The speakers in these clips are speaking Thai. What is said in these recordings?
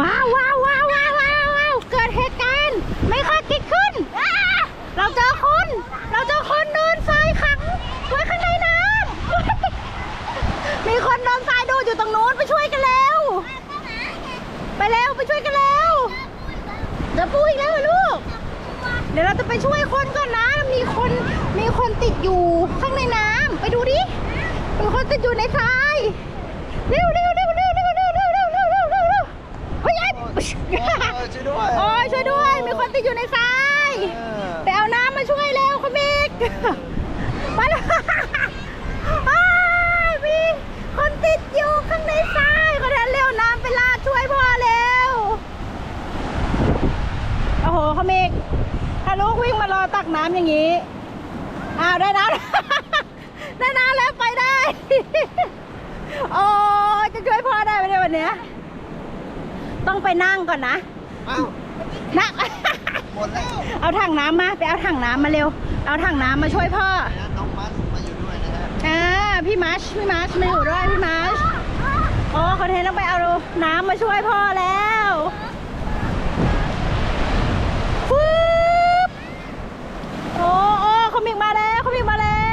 ว้าวว้าวว้าวว้าวว้าววาวเกิดเหตุการณ์ไม่คาดคิดขึ้นอ้าเราเจอคน เราเจอคนโดนทรายขังไว้ข้างในน้ำ มีคนโดนทรายดูดอยู่ตรงนู้นไปช่วยกันแล้วไปเร็วไปช่วยกันแล้วเดี๋ยวปูอีกแล้วเหรอลูก เดี๋ยวเราจะไปช่วยคนก่อนนะ มีคนมีคนติดอยู่ข้างในน้ำไปดูดิมีคนติดอยู่ในทรายเร็วเร็ว ช่วยด้วยโอ้ยช่วยด้วย มีคนติดอยู่ในทรายเออไปเอาน้ำมาช่วยเร็วคุณบิ๊กไปเลยอ้ายมีคนติดอยู่ข้างในทรายคนนั้นเร็วน้ำไปลาดช่วยพ่อเร็วโอ้โหเขาเมกถ้าลูกวิ่งมารอตักน้ำอย่างนี้อ้าวได้น้ำได้น้ำแล้วไปได้ โอ้ยจะช่วยพ่อได้ไหมเนี่ยวันเนี้ย ต้องไปนั่งก่อนนะเอ้านั่ง หมดแล้วเอาถังน้ำมา ไปเอาถังน้ำมาเร็ว เอาถังน้ำมาช่วยพ่อนะน้องมัสมาอยู่ด้วยนะฮะอ่าพี่มัชพี่มัชมาอยู่ด้วยพี่มัชโอ้คอนเทนต์ต้องไปเอาน้ำมาช่วยพ่อแล้วปึ๊บโอ้โอ้เขามิกมาแล้วเขามิกมาแล้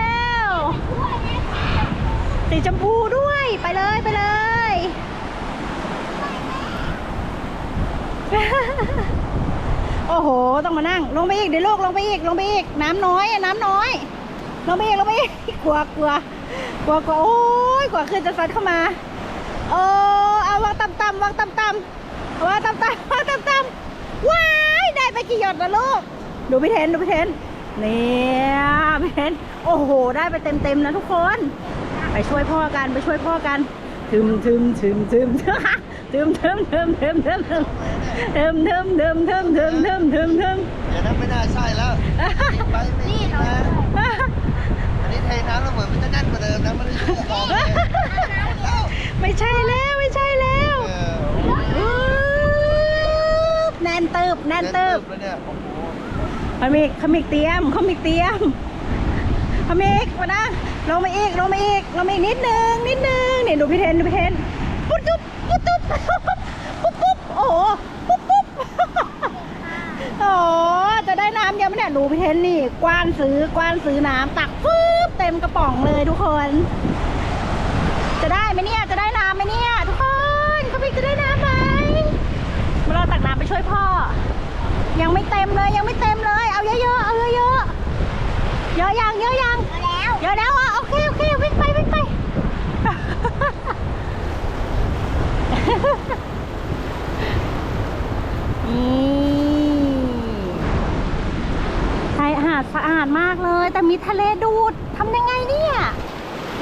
วสีชมพูด้วยไปเลยไปเลย โอ้โห ต้องมานั่ง ลงไปอีกเดี๋ยวลูกลงไปอีกลงไปอีกน้ำน้อยน้ำน้อย ลงไปอีกลงไปอีกกลัวกลัวกลัวกลัวโอ้ยกลัวขึ้นจะซัดเข้ามาโอ้เอาวางต่ำต่ำวางต่ำต่ำวางต่ำต่ำวางต่ำต่ำว้ายได้ไปกี่หยดนะลูกดูพี่เทนดูพี่เทนเนี่ยพี่เทนโอ้โห ได้ไปเต็มเต็มนะทุกคน ไปช่วยพ่อกันไปช่วยพ่อกันทึมทึมทึมทึมทึมทึมทึมทึมทึมทึม ทึมทึมทึมทึมทึมทึมทึมทึมเดี๋ยวนั้นไม่น่าใช่แล้วไปไม่ดีนะอันนี้เทน้ำแล้วเหมือนมันจะแน่นกว่าเดิมนะมันไม่ชุ่มคอเลยแล้วไม่ใช่แล้วไม่ใช่แล้วเอออื้อแน่นตึบแน่นตึบแล้วเนี่ยโอ้โหขมิกขมิกเตรียมขมิกเตรียมขมิกมานะลงมาอีกลงมาอีกลงมาอีกนิดนึงนิดนึงนี่ดูพี่เทนดูพี่เทนปุ๊บปุ๊บปุ๊บปุ๊บปุ๊บปุ๊บโอ้โหปุ๊บปุ๊บโอ้ จะได้น้ำเยอะไหมเนี่ยดูพี่เทนนี่ กว้านซื้อกว้านซื้อน้ำตักปุ๊บเต็มกระป๋องเลยทุกคน จะได้ไหมเนี่ยจะได้น้ำไหมเนี่ยทุกคนขมิกจะได้น้ำไหมมาเราตักน้ำไปช่วยพ่อ ยังไม่เต็มเลยยังไม่เต็มเลย เอาเยอะๆเอาเยอะๆเยอะยังเยอะยังเยอะแล้วเยอะแล้วอะโอเคโอเควิ่งไปวิ่งไป นี่ชายหา ดสะอาดมากเลย แต่มีทะเลดูดทำยังไงเนี่ย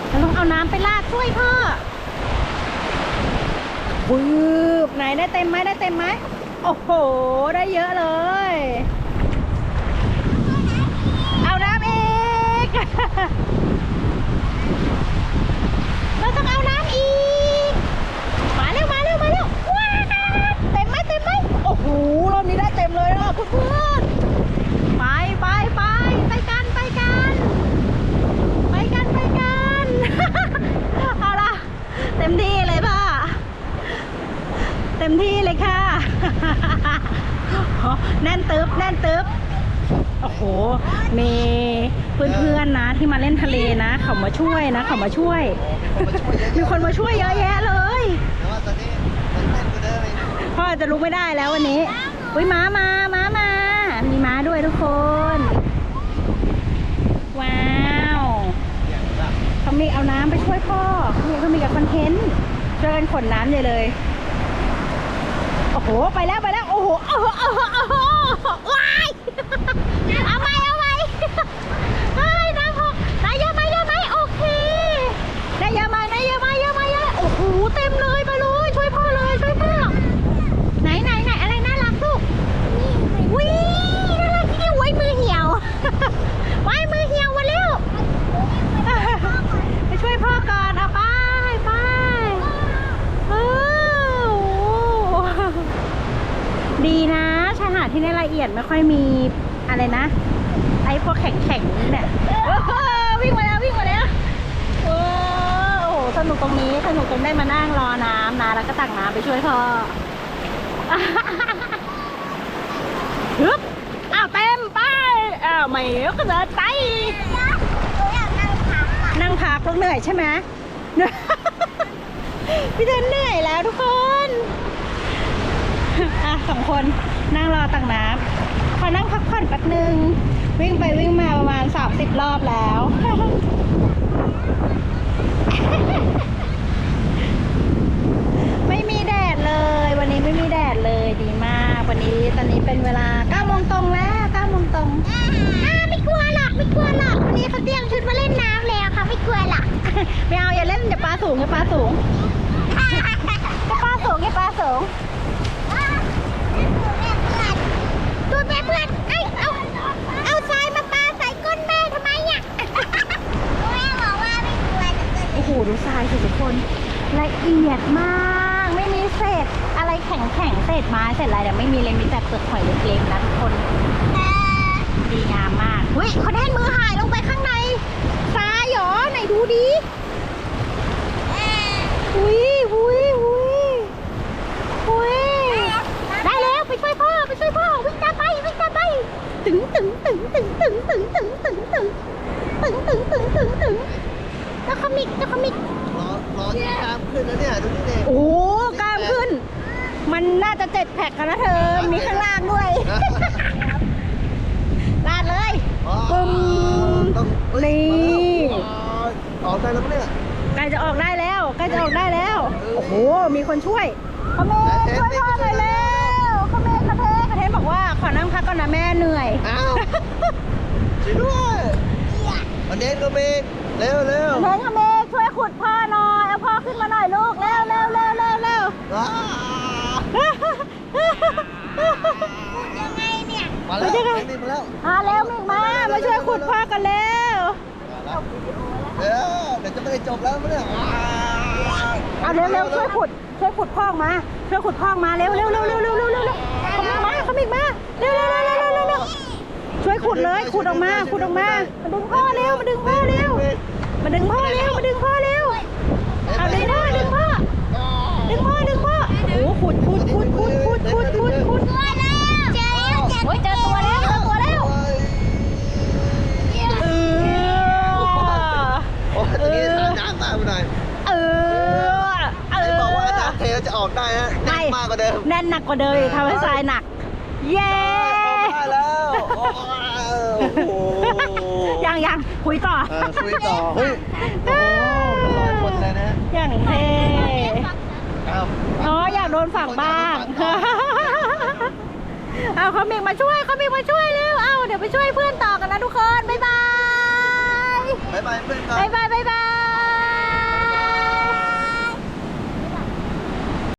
เราต้องเอาน้ำไปลาดช่วยพ่อบืบไหนได้เต็มไหมได้เต็มไหมโอ้โห ได้เยอะเลย เอาน้ำอีก เราต้องเอาน้ำอีก มาเร็ว มาเร็ว มาเร็วว้าวเต็มไหมเต็มไหมโอ้โห รอบนี้ได้เต็มเลยอะเพื่อนๆไปไปไปไปกันไปกัน ไปกันไปกัน เอาล่ะ เต็มที่เลยป่ะ เต็มที่เลยค่ะ แน่น ตึ๊บแน่นตึ๊บโอ้โห มีเพื่อนๆนะที่มาเล่นทะเลนะ เขามาช่วยนะ เขามาช่วย มีคนมาช่วยเยอะแยะเลยพ่อจะลุกไม่ได้แล้ววันนี้อุ้ยม้ามาม้ามา มีม้าด้วยทุกคน ว้าวเขามีเอาน้ำไปช่วยพ่อเขามีเขามีกับคอนเทนต์ช่วยกันขนน้ำใหญ่เลย โอ้โหไปแล้วไปแล้วโอ้โหโอ้โหโอ้โหโอ้โหว้ายเอาไปเอาไปมเฮ้ยน้ำหกได้เยอะไหมเยอะไหมโอเค ได้เยอะไหมได้เยอะไหมเยอะไหมเยอะโอ้โห เต็มเลยไปเลย ช่วยพ่อเลย ช่วยพ่อ ไหนไหนไหนอะไรน่ารักลูกวิน่ารักที่นี่ไว้มือเหี่ยว ไว้มือเหี่ยวมาเร็ว ไปช่วยพ่อก่อนเอาไปไปเออโอ้ดีนะชายหาดที่นี่ละเอียด ไม่ค่อยมีอะไรนะ ไอ้พวกแข็งแข็งๆเนี่ยโอ้โหวิ่งมาแล้ววิ่งมาแล้วโอ้โหสนุกตรงนี้สนุกตรงได้มานั่งรอน้ำนะแล้วก็ตักน้ำไปช่วยพ่อฮึบอ้าวเต็มไปอ้าวไม่ก็เดินไปนั่งพักเพราะเหนื่อยใช่ไหมพี่เดินเหนื่อยแล้วทุกคน อะสองคน นั่งรอตักน้ำขอนั่งพักผ่อนแป๊บนึง วิ่งไปวิ่งมาประมาณ 30 รอบแล้วไม่มีแดดเลย วันนี้ไม่มีแดดเลยดีมาก วันนี้ตอนนี้เป็นเวลา9โมงตรงแล้ว9โมงตรงอ่าไม่กลัวหรอกไม่กลัวหรอกวันนี้เขาเตรียมชุดมาเล่นน้ำแล้วค่ะไม่กลัวหรอกไม่เอาอย่าเล่นอย่าปลาสูงอย่าปลาสูงอย่าปลาสูงอย่าปลาสูง ตัวแม่ เพื่อนไอ้ยเอาเอาทรายมาปาใส่ก้นแม่ทำไมอะแม่บอกว่าไม่กลัวจะเกิดโอ้โหดูทรายสิทุกคน ละเอียดมาก ไม่มีเศษอะไรแข็งแข็งๆเศษไม้เศษอะไรเดี๋ยวไม่มีเลยมีแต่เปลือกหอยเล็กๆนะทุกคนดีงามมากเฮ้ยเขาแน่นมือหายลงไปข้างในทรายเหรอไหนดูดิ ขึ้นแล้วเนี่ยดูนี่เด็กโอ้โหกล้ามขึ้น มันน่าจะเจ็ดแพ็คกันนะเธอ มีข้างล่างด้วยลาดเลยปึ้มต้องเฮ้ยนี่มาแล้วออกได้แล้วปะเนี่ยใกล้จะออกได้แล้วใกล้จะออกได้แล้ว โอ้โห มีคนช่วยคอมเมนช่วยพ่อหน่อยแล้วคอมเมนคาเทคาเทบอกว่าขอนั่งพักก่อนนะแม่เหนื่อย อ้าวช่วยด้วยวันนี้ก็มีเร็วเร็วคาเทคาเมช่วยขุดพ่อหน่อยเอาพ่อ ขึ้นมาหน่อยลูกเร็วเร็วเร็วเร็วเร็วขุดยังไงเนี่ยมาแล้วมีมาแล้วอ่าเร็วมิกมามาช่วยขุดพ่อกันเร็วเร็วเดี๋ยวจะไม่ได้จบแล้วมั้งเนี่ยเอาเร็วเร็วช่วยขุดช่วยขุดพ่องมาช่วยขุดพ่องมาเร็วเร็วเร็วเร็วเร็วเร็วเร็วเขามิกมาเขามิกมาเร็วเร็วเร็วเร็วเร็วช่วยขุดเลยขุดออกมาขุดออกมามาดึงพ่อเร็วมาดึงพ่อเร็วมาดึงพ่อเร็วมาดึงพ่อเร็ว เอาดึงพ่อดึงพ่อดึงพ่อดึงพ่อโอ้โหขุดขุดขุดขุดขุดขุดขุดขุดตัวแล้วเจอแล้วเจอโอ้ยเจอตัวแล้วเจอตัวแล้วเออโอ้ยตะกี้ทางน้ำตามไปหน่อยเออเอไอ้อบอกว่าน้ำเทแล้วจะออกได้ฮะแน่นมากกว่าเดิมแน่นหนักกว่าเดิมอีกทำให้ทรายหนัก เย้ได้แล้วโอ้โหยังยังคุยต่อเออคุยต่อเฮ้ยโอ้โหเป็น ร้อยคนเลยนะอย่างเท่อ้าวอ๋ออยากโดนฝั่งบ้างเอาเขามีมาช่วยเขามีมาช่วยเร็วเอาเดี๋ยวไปช่วยเพื่อนต่อกันนะทุกคน บ๊ายบาย บ๊ายบายเพื่อนครับ บ๊ายบาย